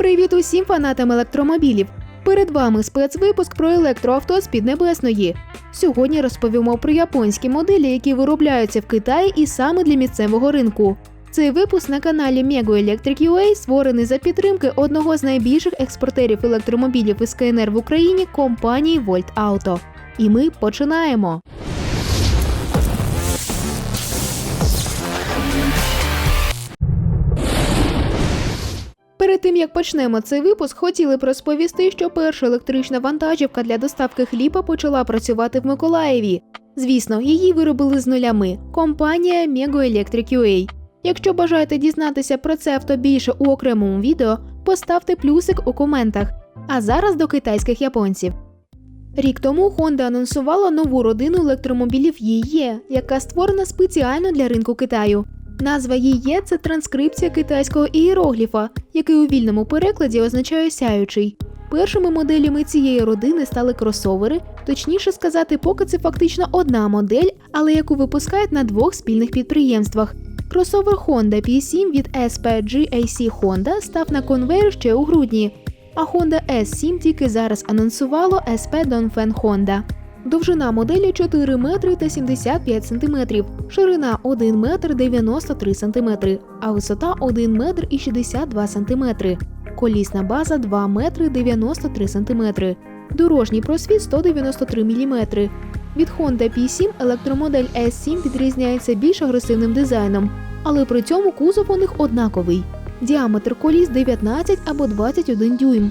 Привіт усім фанатам електромобілів! Перед вами спецвипуск про електроавто з Піднебесної. Сьогодні розповімо про японські моделі, які виробляються в Китаї і саме для місцевого ринку. Цей випуск на каналі Mego Electric UA створений за підтримки одного з найбільших експортерів електромобілів із КНР в Україні компанії Volt Auto. І ми починаємо. Перед тим як почнемо цей випуск, хотіли б розповісти, що перша електрична вантажівка для доставки хліба почала працювати в Миколаєві. Звісно, її виробили з нулями компанія Electric UA. Якщо бажаєте дізнатися про це авто більше у окремому відео, поставте плюсик у коментах. А зараз до китайських японців. Рік тому Honda анонсувала нову родину електромобілів ЄЄ, яка створена спеціально для ринку Китаю. Назва ЄЄ – це транскрипція китайського ієрогліфа, який у вільному перекладі означає сяючий. Першими моделями цієї родини стали кросовери, точніше сказати, поки це фактично одна модель, але яку випускають на двох спільних підприємствах. Кросовер Honda P7 від SPGAC Honda став на конвейер ще у грудні, а Honda S7 тільки зараз анонсувало SP Dongfeng Honda. Довжина моделі 4 метри та 75 сантиметрів, ширина 1 метр 93 сантиметри, а висота 1 метр і 62 сантиметри. Колісна база 2 метри 93 сантиметри. Дорожній просвіт 193 міліметри. Від Honda P7 електромодель S7 відрізняється більш агресивним дизайном, але при цьому кузов у них однаковий. Діаметр коліс 19 або 21 дюйм.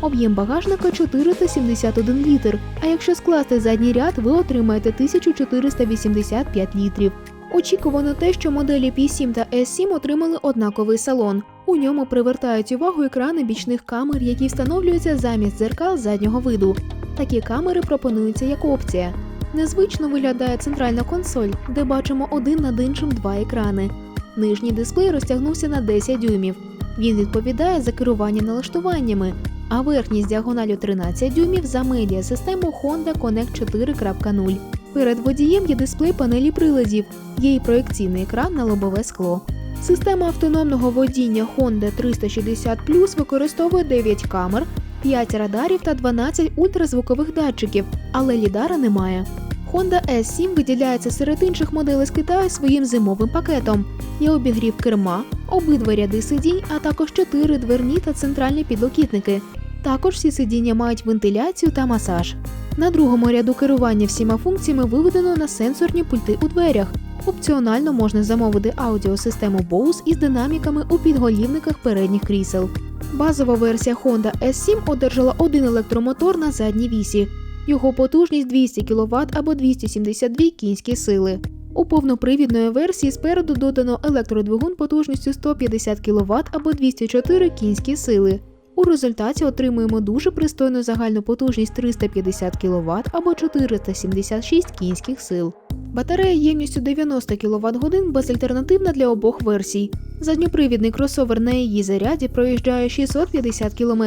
Об'єм багажника 471 літр, а якщо скласти задній ряд, ви отримаєте 1485 літрів. Очікувано те, що моделі P7 та S7 отримали однаковий салон. У ньому привертають увагу екрани бічних камер, які встановлюються замість дзеркал заднього виду. Такі камери пропонуються як опція. Незвично виглядає центральна консоль, де бачимо один над іншим два екрани. Нижній дисплей розтягнувся на 10 дюймів. Він відповідає за керування налаштуваннями, а верхність діагоналю 13 дюймів за медіа систему Honda Connect 4.0. Перед водієм є дисплей панелі приладів, є і проекційний екран на лобове скло. Система автономного водіння Honda 360 Plus використовує 9 камер, 5 радарів та 12 ультразвукових датчиків, але лідара немає. Honda S7 виділяється серед інших моделей з Китаю своїм зимовим пакетом. Є обігрів керма, обидва ряди сидінь, а також 4 дверні та центральні підлокітники. Також всі сидіння мають вентиляцію та масаж. На другому ряду керування всіма функціями виведено на сенсорні пульти у дверях. Опціонально можна замовити аудіосистему Bose із динаміками у підголівниках передніх крісел. Базова версія Honda S7 одержала один електромотор на задній вісі. Його потужність 200 кВт або 272 кінські сили. У повнопривідної версії спереду додано електродвигун потужністю 150 кВт або 204 кінські сили. У результаті отримуємо дуже пристойну загальну потужність 350 кВт або 476 кінських сил. Батарея ємністю 90 кВт годин безальтернативна для обох версій. Задньопривідний кросовер на її заряді проїжджає 650 км,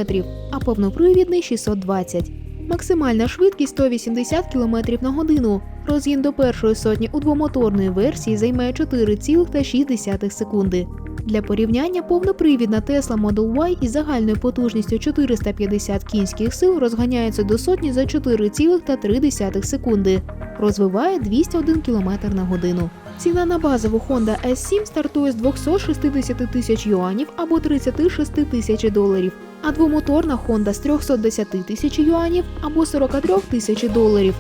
а повнопривідний 620 Максимальна швидкість 180 км на годину. Розгін до першої сотні у двомоторної версії займає 4,6 секунди. Для порівняння повнопривідна Tesla Model Y із загальною потужністю 450 кінських сил розганяється до сотні за 4,3 секунди. Розвиває 201 км на годину. Ціна на базову Honda S7 стартує з 260 тисяч юанів або 36 тисяч доларів, а двомоторна Honda з 310 тисяч юанів або 43 тисяч доларів.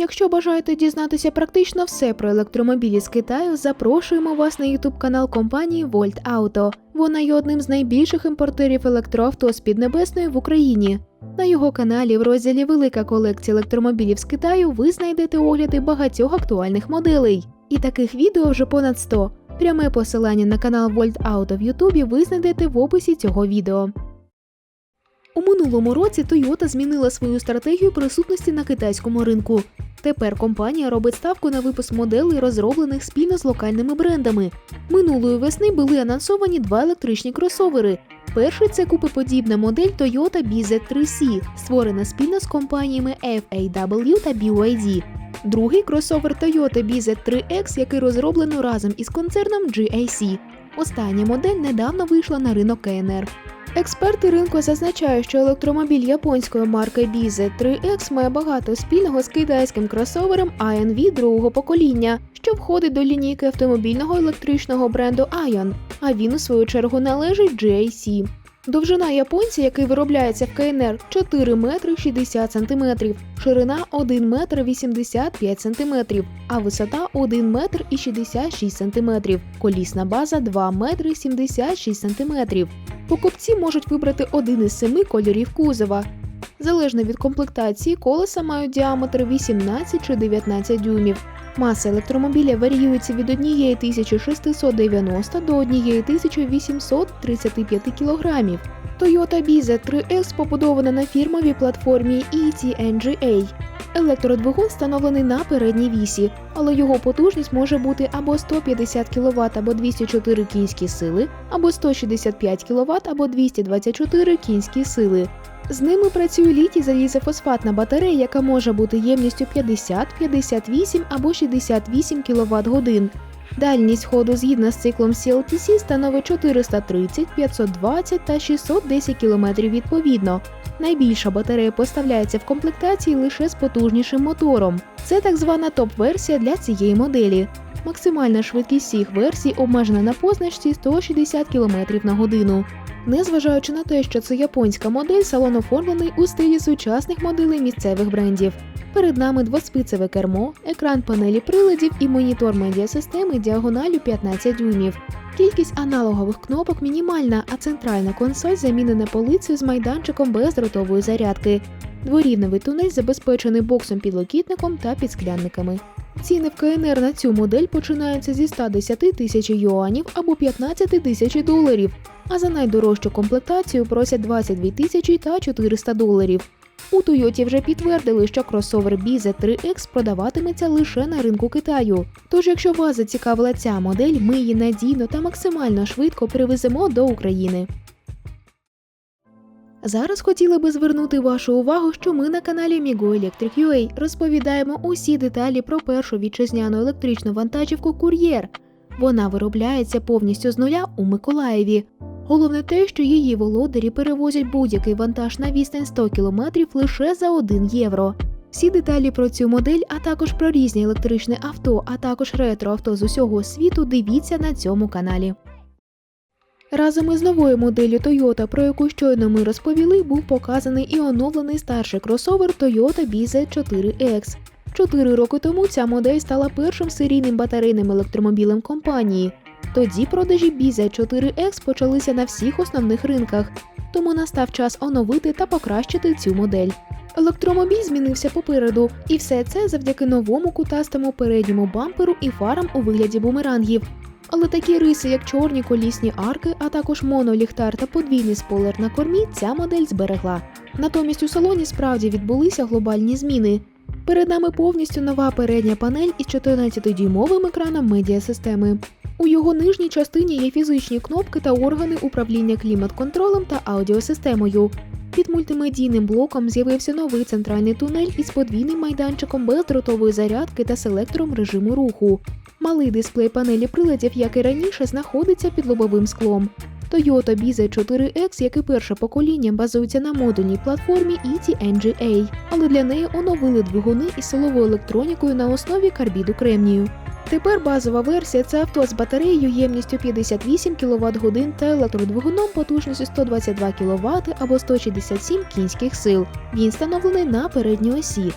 Якщо бажаєте дізнатися практично все про електромобілі з Китаю, запрошуємо вас на ютуб канал компанії Volt Auto. Вона є одним з найбільших імпортерів електроавто з Піднебесної в Україні. На його каналі в розділі Велика колекція електромобілів з Китаю ви знайдете огляди багатьох актуальних моделей. І таких відео вже понад 100. Пряме посилання на канал Volt Auto в Ютубі ви знайдете в описі цього відео. У минулому році Toyota змінила свою стратегію присутності на китайському ринку. Тепер компанія робить ставку на випуск моделей, розроблених спільно з локальними брендами. Минулої весни були анонсовані два електричні кросовери. Перший це купиподібна модель Toyota BZ3C, створена спільно з компаніями FAW та BYD. Другий кросовер Toyota BZ3X, який розроблено разом із концерном GAC. Остання модель недавно вийшла на ринок КНР. Експерти ринку зазначають, що електромобіль японської марки Bize 3X має багато спільного з китайським кросовером INV другого покоління, що входить до лінійки автомобільного електричного бренду Ion, а він у свою чергу належить GAC. Довжина японця, який виробляється в КНР, 4 метри 60 сантиметрів, ширина 1 метр 85 сантиметрів, а висота 1 метр і 66 сантиметрів, колісна база 2 метри 76 сантиметрів. Покупці можуть вибрати один із семи кольорів кузова. Залежно від комплектації, колеса мають діаметр 18 чи 19 дюймів. Маса електромобіля варіюється від 1690 до 1835 кг. Toyota Biza 3X побудована на фірмовій платформі ETNGA. Електродвигун встановлений на передній вісі, але його потужність може бути або 150 кВт або 204 кінські сили, або 165 кВт або 224 кінські сили. З ними працює літій залізофосфатна батарея, яка може бути ємністю 50, 58 або 68 кВт годин. Дальність ходу згідно з циклом CLTC становить 430, 520 та 610 км відповідно. Найбільша батарея поставляється в комплектації лише з потужнішим мотором. Це так звана топ-версія для цієї моделі. Максимальна швидкість всіх версій обмежена на позначці 160 км на годину. Незважаючи на те, що це японська модель, салон оформлений у стилі сучасних моделей місцевих брендів. Перед нами двоспицеве кермо, екран панелі приладів і монітор медіасистеми діагоналю 15 дюймів. Кількість аналогових кнопок мінімальна, а центральна консоль замінена полицею з майданчиком бездротової зарядки. Дворівневий тунель забезпечений боксом-підлокітником та підсклянниками. Ціни в КНР на цю модель починаються зі 110 тисяч юанів або 15 тисяч доларів, а за найдорожчу комплектацію просять 22 тисячі та 400 доларів. У Тойоті вже підтвердили, що кросовер Biza 3X продаватиметься лише на ринку Китаю. Тож, якщо вас зацікавила ця модель, ми її надійно та максимально швидко привеземо до України. Зараз хотіли би звернути вашу увагу, що ми на каналі Migo Electric розповідаємо усі деталі про першу вітчизняну електричну вантажівку Кур'єр. Вона виробляється повністю з нуля у Миколаєві. Головне те, що її володарі перевозять будь-який вантаж на відстань 100 км лише за 1 євро. Всі деталі про цю модель, а також про різні електричні авто, а також ретроавто з усього світу дивіться на цьому каналі. Разом із новою моделлю Toyota, про яку щойно ми розповіли, був показаний і оновлений старший кросовер Toyota BZ 4X. Чотири роки тому ця модель стала першим серійним батарейним електромобілем компанії. Тоді продажі BZ 4X почалися на всіх основних ринках, тому настав час оновити та покращити цю модель. Електромобіль змінився попереду, і все це завдяки новому кутастому передньому бамперу і фарам у вигляді бумерангів. Але такі риси, як чорні колісні арки, а також моноліхтар та подвійний спойлер на кормі, ця модель зберегла. Натомість у салоні справді відбулися глобальні зміни. Перед нами повністю нова передня панель із 14-дюймовим екраном медіасистеми. У його нижній частині є фізичні кнопки та органи управління клімат-контролем та аудіосистемою. Під мультимедійним блоком з'явився новий центральний тунель із подвійним майданчиком бездротової зарядки та селектором режиму руху. Малий дисплей панелі приладів, як і раніше, знаходиться під лобовим склом. Toyota Biza 4X, як і перше покоління, базується на модульній платформі ETNGA, але для неї оновили двигуни із силовою електронікою на основі карбіду кремнію. Тепер базова версія це авто з батареєю ємністю 58 кВт годин та електродвигуном потужністю 122 кВт або 167 кінських сил. Він встановлений на передній осі.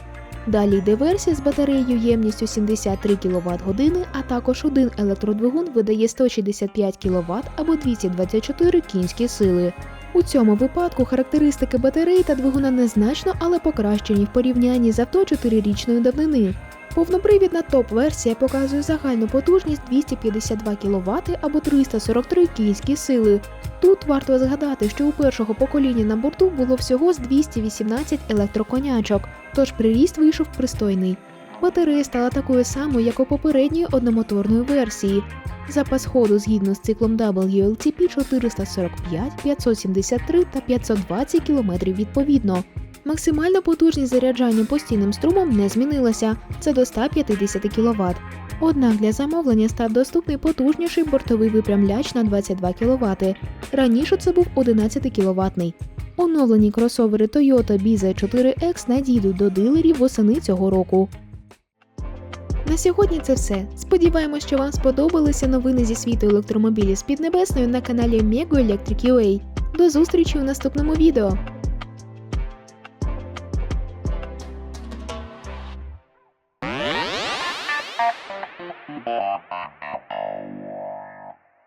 Далі йде версія з батареєю ємністю 73 кВт години, а також один електродвигун видає 165 кВт або 224 кінські сили. У цьому випадку характеристики батареї та двигуна незначно, але покращені в порівнянні з авто 4-річної давнини. Повнопривідна топ-версія показує загальну потужність 252 кВт або 343 кінські сили. Тут варто згадати, що у першого покоління на борту було всього з 218 електроконячок, тож приріст вийшов пристойний. Батарея стала такою самою, як у попередньої одномоторної версії. Запас ходу згідно з циклом WLTP 445, 573 та 520 км відповідно. Максимальна потужність заряджання постійним струмом не змінилася це до 150 кВт. Однак для замовлення став доступний потужніший бортовий випрямляч на 22 кВт. Раніше це був 11 кВт. Оновлені кросовери Toyota Biza 4X надійдуть до дилерів восени цього року. На сьогодні це все. Сподіваємось, що вам сподобалися новини зі світу електромобілів з Піднебесною на каналі Mego. До зустрічі у наступному відео.